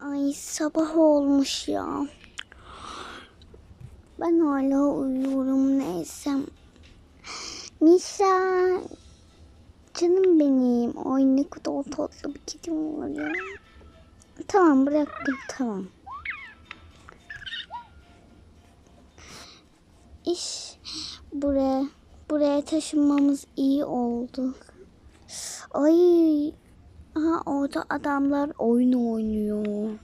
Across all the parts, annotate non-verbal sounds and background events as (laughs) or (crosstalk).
Ay sabah olmuş ya. Ben hala uyuyorum neyse. Mişa. Canım benim. Ay ne kadar tatlı bir kedim var ya. Tamam bıraktım tamam. İş buraya buraya taşınmamız iyi oldu. Ay aha orada adamlar oyun oynuyor.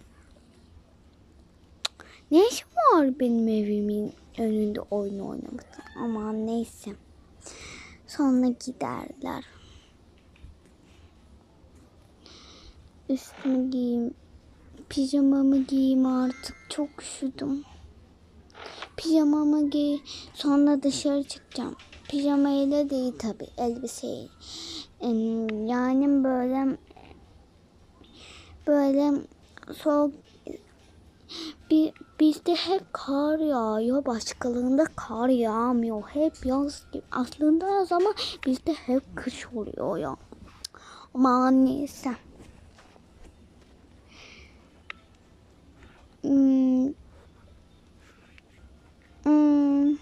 Ne işim var benim evimin önünde oyun oynamakta? Aman neyse. Sonra giderler. Üstümü giyeyim. Pijamamı giyeyim artık. Çok üşüdüm. Pijamamı giy. Sonra dışarı çıkacağım. Pijamayla değil tabi. Elbiseyle. Em, Yani böyle böyle soğuk bir, bizde hep kar yağıyor. Başkalarında kar yağmıyor. Hep yaz gibi. Aslında yaz ama bizde hep kış oluyor ya. Ama neyse. Hmm. Hmm.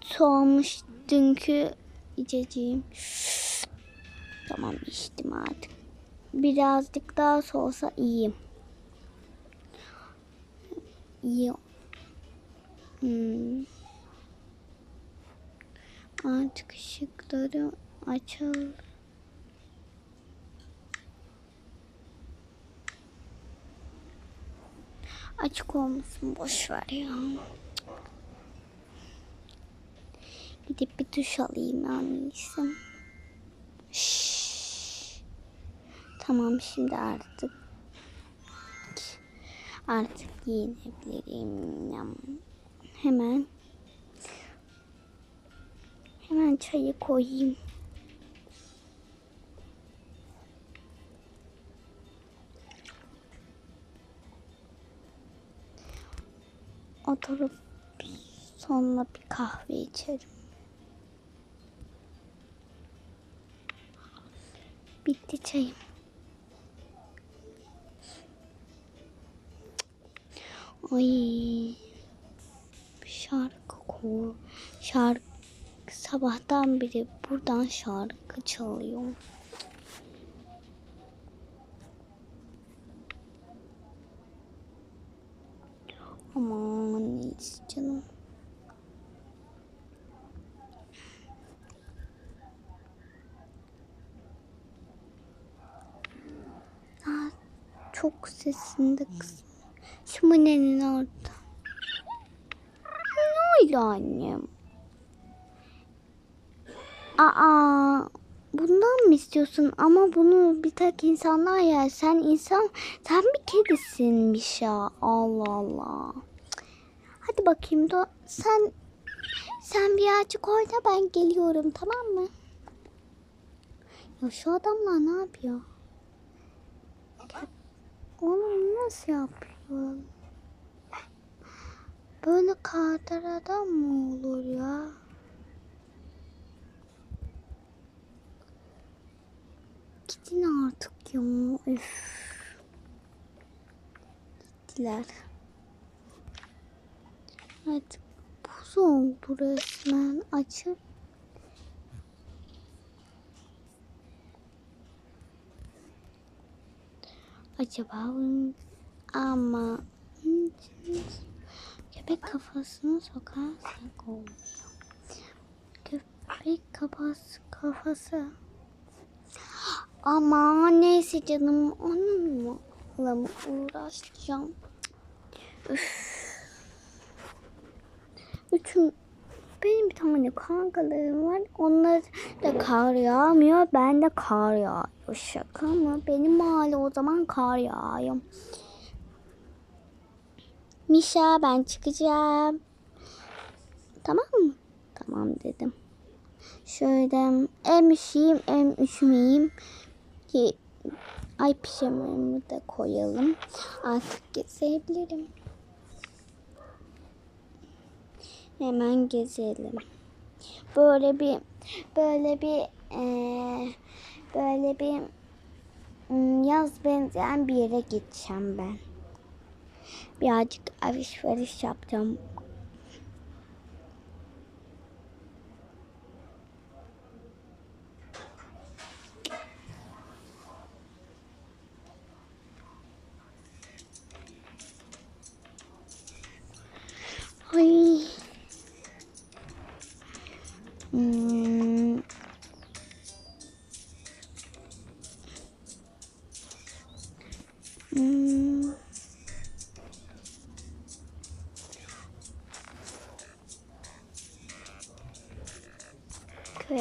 Soğumuş dünkü içeceğim. Tamam içtim artık. Birazcık daha soğusa iyiyim. İyi. Hmm. Artık ışıkları açalım. Açık olmasın boş ver ya. Gidip bir duş alayım en iyisi. Tamam şimdi artık artık giyinebilirim. Hemen hemen çayı koyayım. Oturup sonra bir kahve içerim. Bitti çayım. Ay şarkı ko şarkı sabahtan beri buradan şarkı çalıyor. Aman neyse canım. Çok sesinde kız. Şu Mine'nin orada. Ne oldu annem? Aa, bundan mı istiyorsun? Ama bunu bir tek insanlar yer. Sen insan, sen bir kedisinmiş ya. Allah Allah. Hadi bakayım da sen sen birazcık oyna ben geliyorum tamam mı? Ya şu adamlar ne yapıyor? Onu nasıl yapıyor? Böyle kadar adam mı olur ya? Gidin artık ya. Üf. Gittiler. Artık buz oldu resmen. Açıp Acaba bunun ama köpek kafasını sokarsak olmuyor. Köpek kafası kafası. Ama neyse canım onunla mı uğraşacağım? Üf. Üçün benim bir tane kankalarım var. Onlar da kar yağmıyor. Ben de kar yağıyor. Şaka mı? Benim mahalle o zaman kar yağıyor. Mişa ben çıkacağım. Tamam mı? Tamam dedim. Şöyle em üşüyeyim em üşümeyeyim. Ki ay pijamamı da koyalım. Artık gezebilirim. Hemen gezelim. Böyle bir böyle bir eee, böyle bir Hmm, Yaz benzeyen bir yere gideceğim ben. Birazcık alışveriş yapacağım. Ay. Hmm.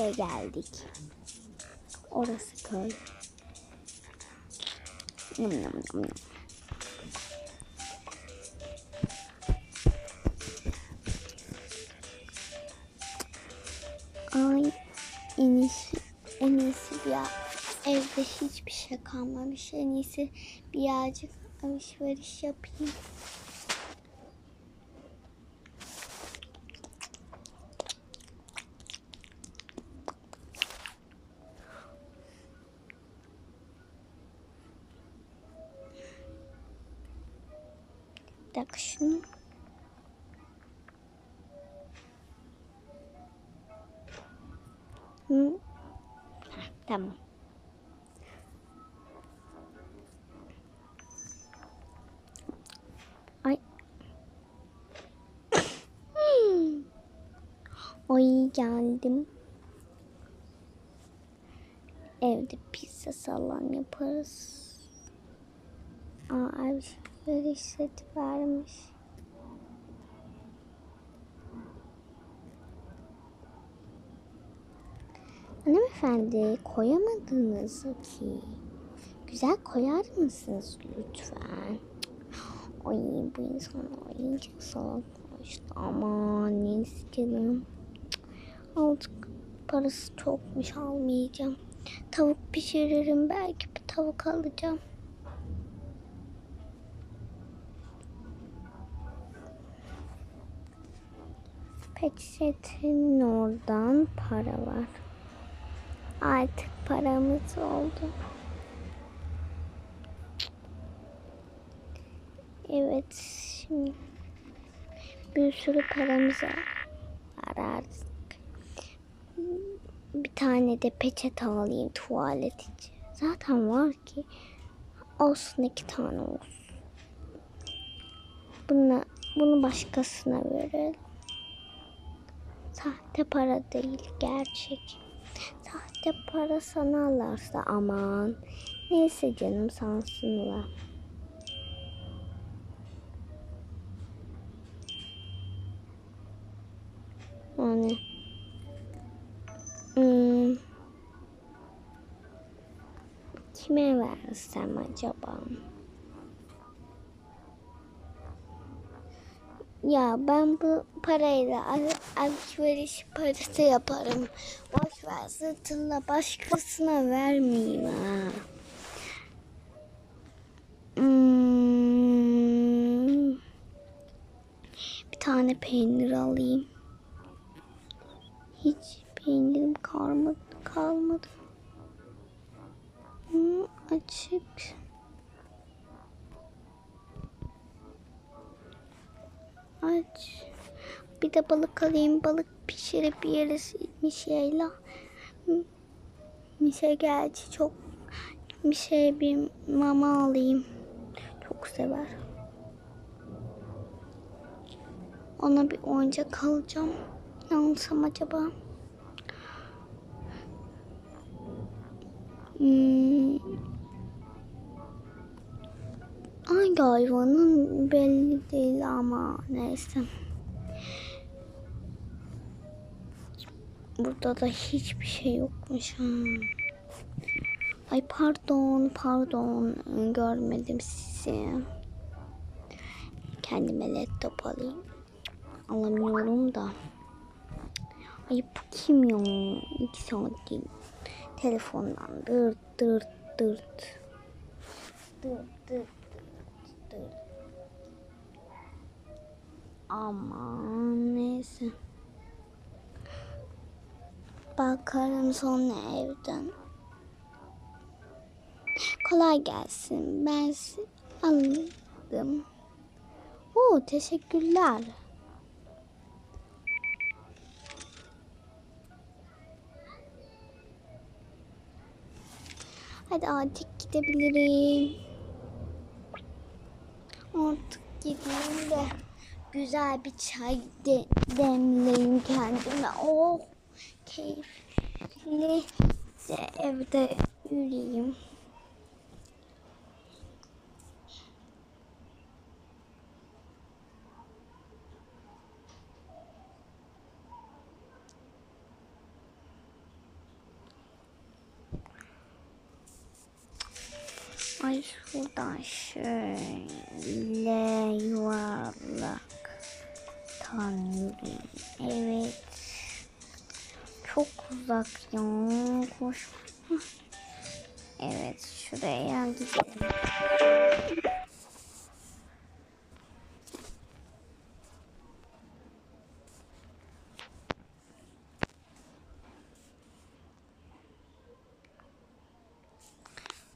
Köye geldik. Orası köy. Yum yum yum yum. Ay en iyisi, en iyisi bir evde hiçbir şey kalmamış. En iyisi birazcık alışveriş yapayım. Hı? Heh, Tamam. Ay. (coughs) Ay geldim. Evde pizza salon yaparız. Aa, alışveriş seti vermiş. Hanımefendi koyamadınız ki. Güzel koyar mısınız lütfen? Ay bu insan iyice salaklaştı. Aman neyse canım. Aldık parası çokmuş almayacağım. Tavuk pişiririm belki bir tavuk alacağım. Peçetenin oradan para var. Artık paramız oldu. Evet şimdi bir sürü paramız var artık. Bir tane de peçete alayım tuvalet için. Zaten var ki olsun iki tane olsun. Bunu, bunu başkasına verelim. Sahte para değil gerçek. Sahte para sanarlarsa aman. Neyse canım sansınlar. Yani. Hmm. Kime versem acaba? Ya ben bu parayla al- alışveriş parası yaparım. Boş sırtınla başkasına vermeyeyim ha. Hmm. Bir tane peynir alayım. Hiç peynirim kalmadı. kalmadı. Hı, açık. Aç. Bir de balık alayım. Balık pişirip yeriz Mişe'yle. Mişe gerçi çok Mişe'ye bir mama alayım. Çok sever. Ona bir oyuncak alacağım. Ne alsam acaba? Hmm. Hangi hayvanın belli değil ama neyse. Burada da hiçbir şey yokmuş. Ha. Ay pardon, pardon. Görmedim sizi. Kendime laptop alayım. Alamıyorum da. Ay bu kim ya? İki saat değil. Telefondan dırt dırt dırt. Dırt dırt dırt dırt. Aman neyse. Bakarım sonra evden. Kolay gelsin. Ben aldım. Oo teşekkürler. Hadi artık gidebilirim. Artık gideyim de güzel bir çay de demleyeyim kendime. Oh keyifli de evde yürüyeyim. Ay şuradan şöyle yuvarlak tam yürüyeyim. Uzak ya. Koş. Evet şuraya gidelim.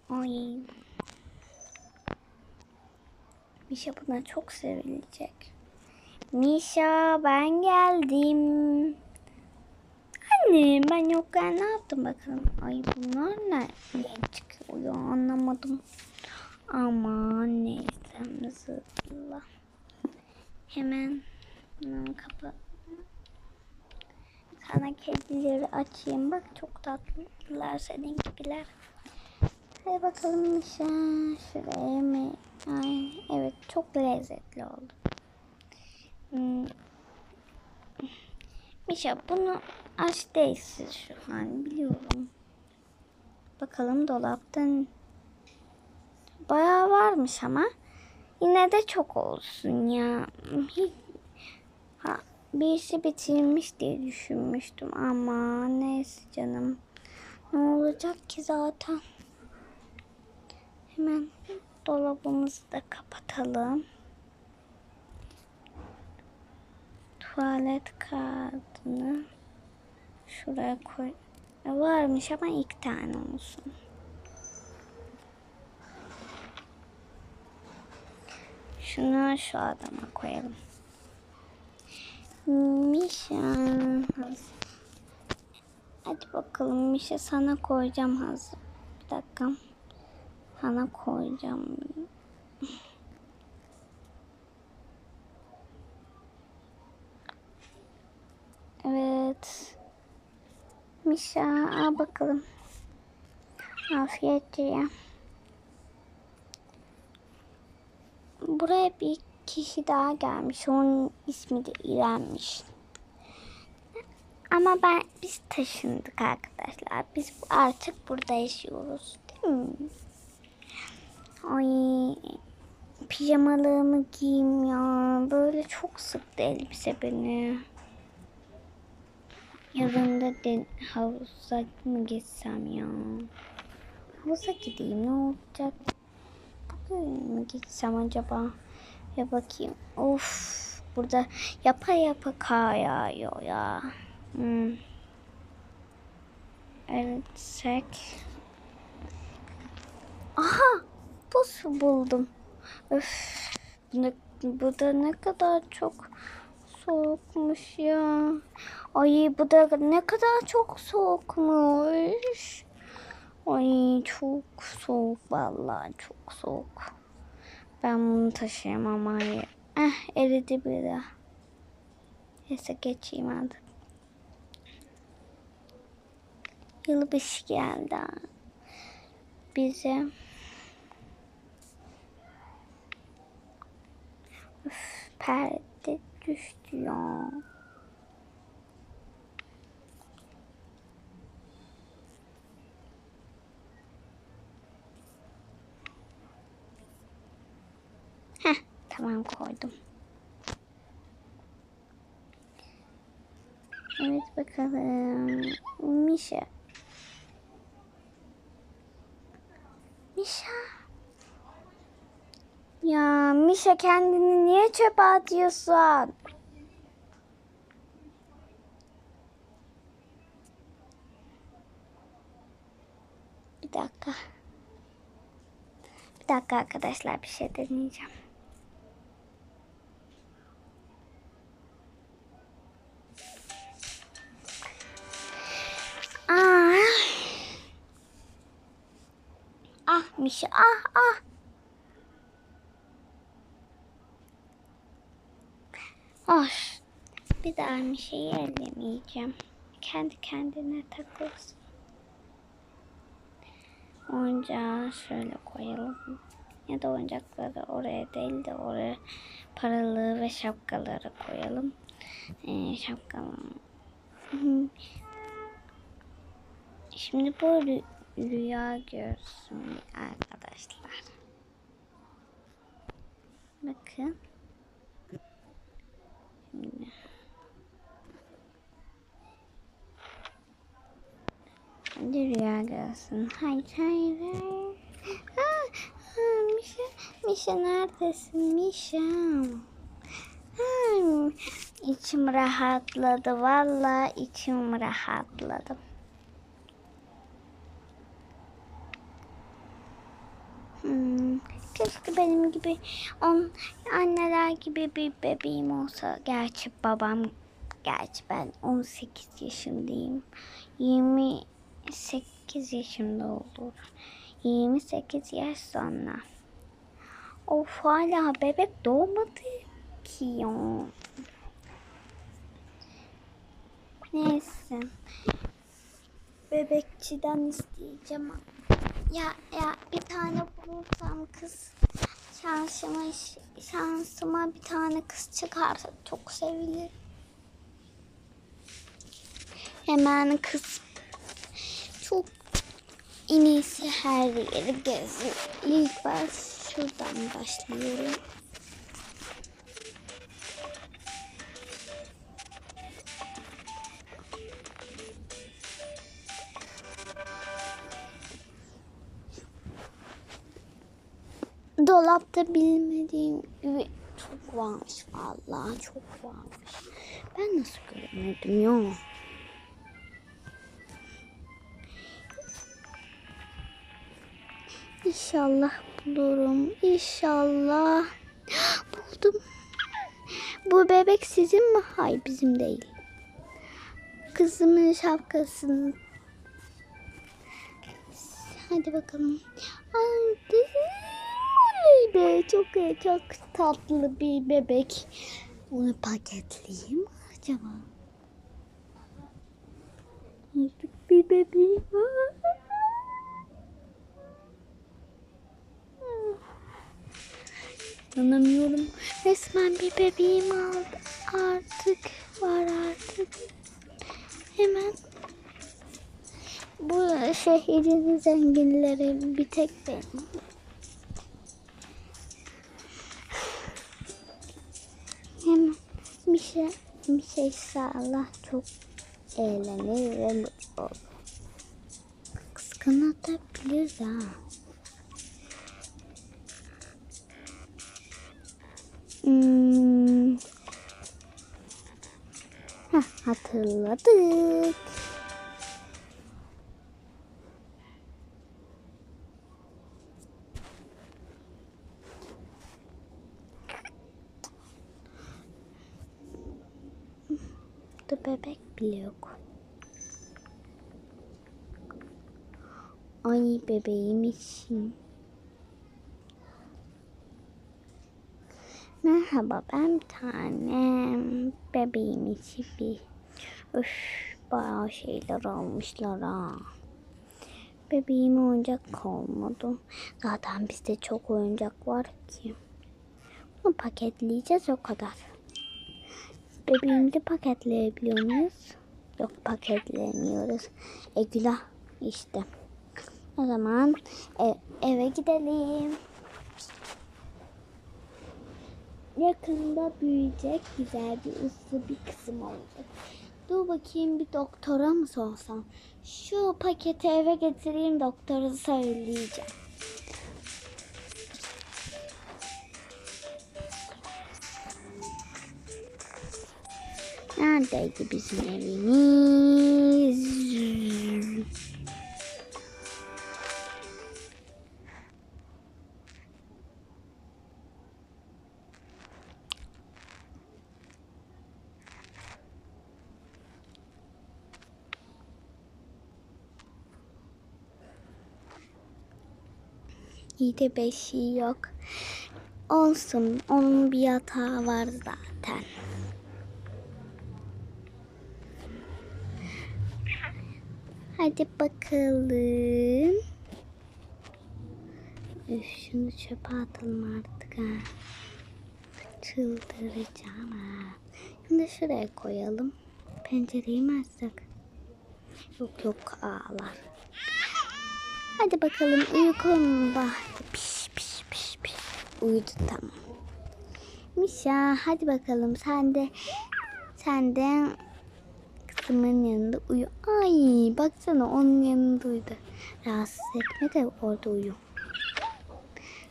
Ay. Mişa buna çok sevilecek. Mişa ben geldim. Anne ben yokken ne yaptın bakalım? Ay bunlar ne? Niye çıkıyor anlamadım. Aman neyse zıpla. Hemen kapa. Sana kedileri açayım. Bak çok tatlılar senin gibiler. Hadi bakalım Mişa. Şuraya mı? Ay, evet çok lezzetli oldu. Hmm. Mişa bunu aç değilsin şu an biliyorum. Bakalım dolaptan bayağı varmış ama yine de çok olsun ya. Ha, birisi bitirmiş diye düşünmüştüm ama neyse canım. Ne olacak ki zaten? Hemen dolabımızı da kapatalım. Tuvalet kağıdını şuraya koy. E, Varmış ama ilk tane olsun. Şunu şu adama koyalım. Mişa. Hadi bakalım Mişa sana koyacağım hazır. Bir dakika. Sana koyacağım. Evet. Mişa al bakalım. Afiyetçe ye. Buraya bir kişi daha gelmiş. Onun ismi de İrem'miş. Ama ben biz taşındık arkadaşlar. Biz artık burada yaşıyoruz. Değil mi? Ay pijamalığımı giyeyim ya. Böyle çok sıktı elbise beni. Yarın da de, havuza mı gitsem ya? Havuza gideyim ne olacak? Bugün mü gitsem acaba? Ya bakayım. Of burada yapa yapa kar yağıyor ya. Hmm. Evet sek. Aha buz buldum. Öf, bu da ne kadar çok soğukmuş ya. Ay bu da ne kadar çok soğukmuş. Ay çok soğuk vallahi çok soğuk. Ben bunu taşıyamam hayır. Eh eridi bile. Neyse geçeyim artık. Yılbaşı geldi. Bize Üf, perde düştü ya. Heh, tamam koydum. Evet bakalım. Mişa. Mişa. Ya Mişa kendini niye çöpe atıyorsun? Bir dakika. Bir dakika arkadaşlar bir şey deneyeceğim. Ah. Ah Mişa ah ah. Hoş. Bir daha Mişa'yı ellemeyeceğim. Kendi kendine takılsın. Oyuncağı şöyle koyalım. Ya da oyuncakları oraya değil de oraya paralığı ve şapkaları koyalım. Ee, şapkalı. Hı. (laughs) Şimdi bu rü- rüya görsün arkadaşlar. Bakın. Şimdi. Hadi rüya görsün. Hayır hayır hayır. Mişa, Mişa neredesin Mişa? Ha, içim rahatladı. Valla içim rahatladı. Hmm, keşke benim gibi on anneler gibi bir bebeğim olsa. Gerçi babam gerçi ben 18 yaşındayım. 28 yaşında olur. 28 yaş sonra. Of hala bebek doğmadı ki ya. Neyse. Bebekçiden isteyeceğim. Ya ya bir tane bulursam kız şansıma şansıma bir tane kız çıkarsa çok sevinirim. Hemen kız çok en iyisi her yeri gezin. İlk baş şuradan başlıyorum. Dolapta bilmediğim gibi çok varmış vallahi çok varmış. Ben nasıl göremedim ya? İnşallah bulurum. İnşallah. (gasps) Buldum. Bu bebek sizin mi? Hayır bizim değil. Kızımın şapkasını. Hadi bakalım. Ay, be çok çok tatlı bir bebek. Bunu paketleyeyim acaba? Artık bir bebeğim var. İnanamıyorum. Resmen bir bebeğim aldı. Artık var artık. Hemen bu şehrin zenginleri bir tek benim. Hemen bir şey, bir şey sağla çok eğlenir ve mutlu olur. Kıskanatabilir ha. Hmm. Heh, hatırladık. Burada bebek bile yok. Ay bebeğim için. Merhaba ben bir tanem. Bebeğim için bir. Üf bayağı şeyler almışlar ha. Bebeğime oyuncak kalmadı. Zaten bizde çok oyuncak var ki. Bunu paketleyeceğiz o kadar. Bebeğimizi paketleyebiliyor muyuz? Yok paketleyemiyoruz. E işte. O zaman e, eve gidelim. Yakında büyüyecek güzel bir uslu bir kızım olacak. Dur bakayım bir doktora mı sorsam? Şu paketi eve getireyim doktora söyleyeceğim. Neredeydi bizim evimiz? İyi de beşiği yok. Olsun. Onun bir yatağı var zaten. Hadi bakalım. Üf, şunu çöpe atalım artık ha. Çıldıracağım ha. Şimdi şuraya koyalım. Pencereyi mi açsak? Yok yok ağlar. Hadi bakalım uykum vakti. Piş piş piş piş. Uyudu tamam. Mişa hadi bakalım sen de sen de kızımın yanında uyu. Ay baksana onun yanında uyudu. Rahatsız etme de orada uyu.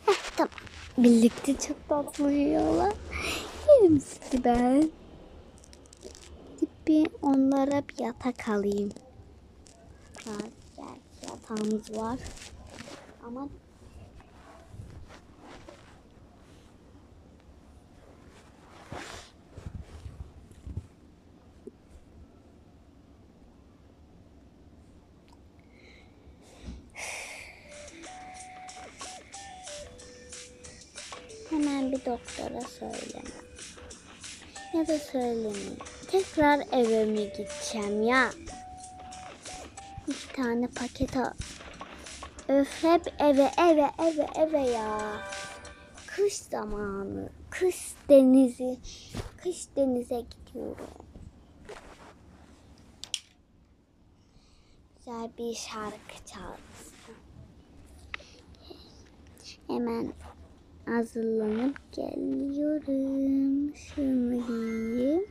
Heh, tamam. Birlikte çok tatlı uyuyorlar. Yerim sizi ben. Gidip bir onlara bir yatak alayım. Gerçi yatağımız var. Ama hemen bir doktora söyle. Ya da söylemeyeyim. Tekrar eve mi gideceğim ya? İki tane paket al. Öf hep eve eve eve eve ya. Kış zamanı. Kış denizi. Kış denize gidiyorum. Güzel bir şarkı çalsın. Hemen hazırlanıp geliyorum. Şunu giyeyim.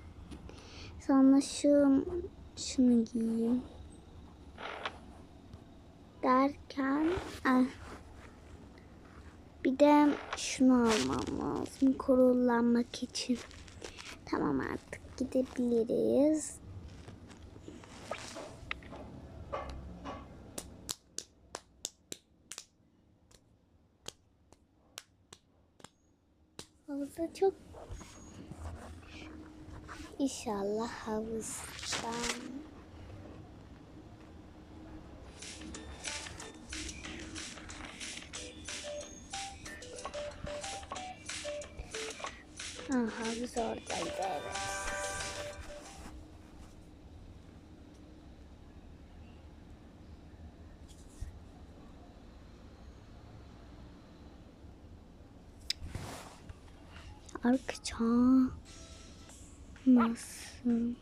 Sonra şu şunu giyeyim. Derken ah, bir de şunu almam lazım kurulanmak için. Tamam artık gidebiliriz. Havuzda çok İnşallah havuzdan Ha, havuz oradaydı evet. Nasıl?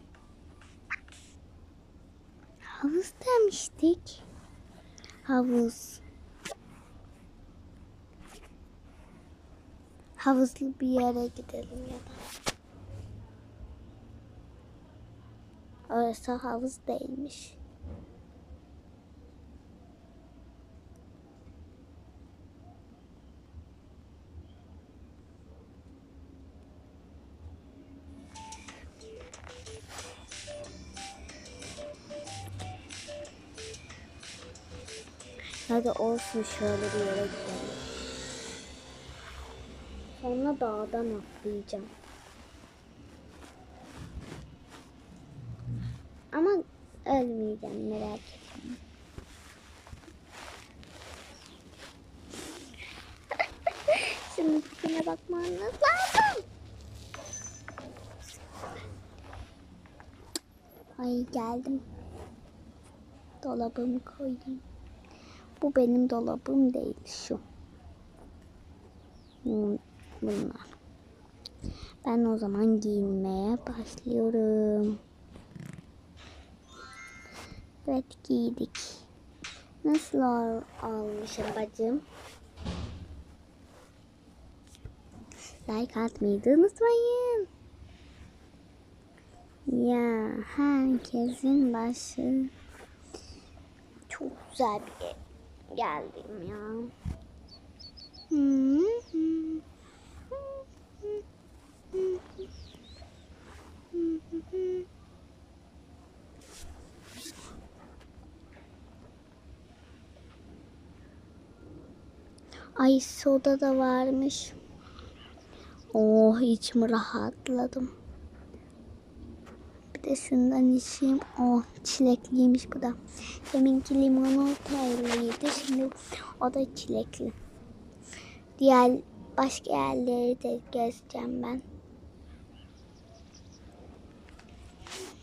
Havuz demiştik. Havuz. Havuzlu bir yere gidelim ya da. Orası havuz değilmiş. Hadi olsun şöyle bir yere gidelim. Sonra dağdan atlayacağım. Ama ölmeyeceğim merak etme. (laughs) Şimdi tipine bakmanız lazım. Ay geldim. Dolabımı koyayım. Bu benim dolabım değil şu. Hmm, Bunlar. Ben o zaman giyinmeye başlıyorum. Evet giydik. Nasıl al almışım bacım? Like atmayı unutmayın. Ya herkesin başı çok güzel bir ev geldim ya. Ay soda da varmış. Oh içim rahatladım. De şundan içeyim. Oh çilekliymiş bu da. Deminki limonataydı. Şimdi o da çilekli. Diğer başka yerleri de gezeceğim ben.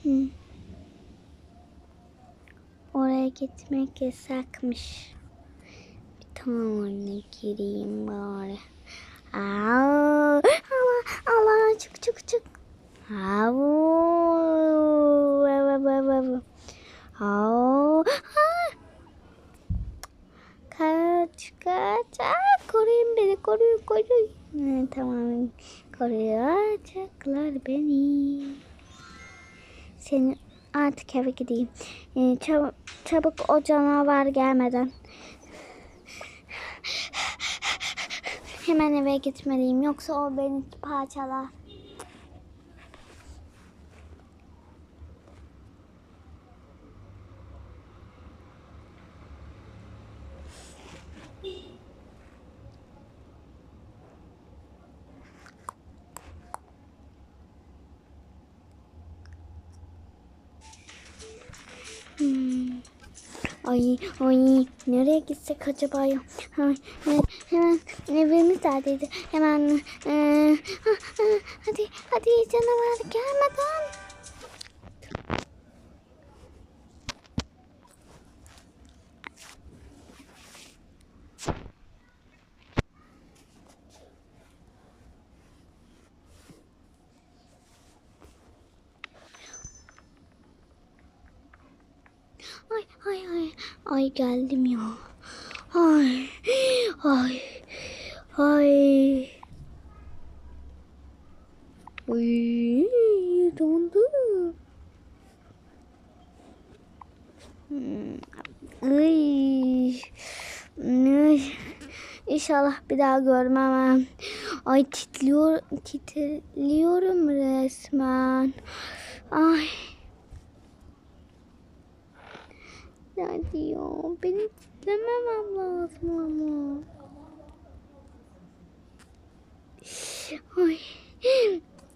Hı. Oraya gitmek yasakmış. Bir tane gireyim bari. Aa, Allah, Allah çık çık çık. Au. Ah. Kaç kaç. Aa, koruyun beni koruyun koruyun. Ha, tamam koruyacaklar beni. Seni artık eve gideyim. Ee, çabuk, çabuk o canavar gelmeden. Hemen eve gitmeliyim yoksa o beni parçalar. Hmm. Ay ay nereye gitsek acaba ya? Ay, he- hemen evimiz neredeydi? Hemen e, ha, ha, hadi hadi canavar gelmeden. Ay ay ay ay geldim ya. Ay ay ay. Uy dondu. Hmm, Ay. Ay. İnşallah bir daha görmem. Ay titriyor, titriyorum resmen. Ay. Ne diyor? Beni titlememem lazım ama. Ay.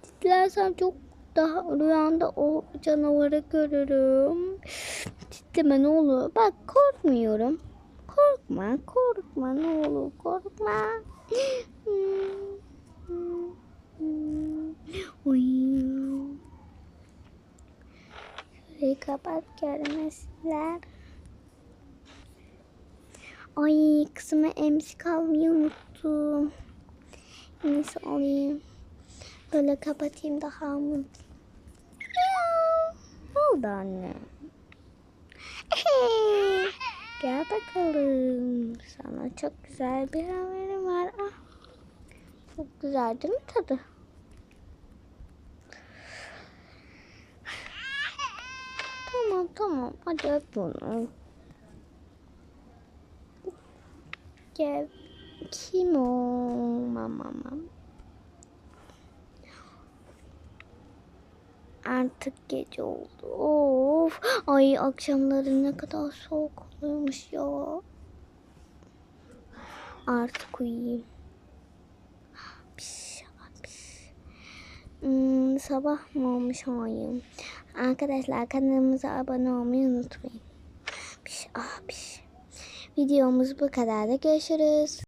Titrersem çok daha rüyamda o canavarı görürüm. Titreme ne olur. Bak korkmuyorum. Korkma, korkma ne olur korkma. Uy. Şurayı kapat görmesinler. Ay kızıma emzik almayı unuttum. Neyse alayım. Böyle kapatayım daha mutlu. Ne oldu anne? (laughs) Gel bakalım. Sana çok güzel bir haberim var. Ah. Çok güzel değil mi tadı? Tamam tamam. Hadi öp bunu. Gel. Kim o? Mama. Artık gece oldu. Of. Ay akşamları ne kadar soğuk oluyormuş ya. Artık uyuyayım. Piş, piş. Hmm, sabah mı olmuş oyun? Arkadaşlar kanalımıza abone olmayı unutmayın. Piş, ah piş. Videomuz bu kadar da görüşürüz.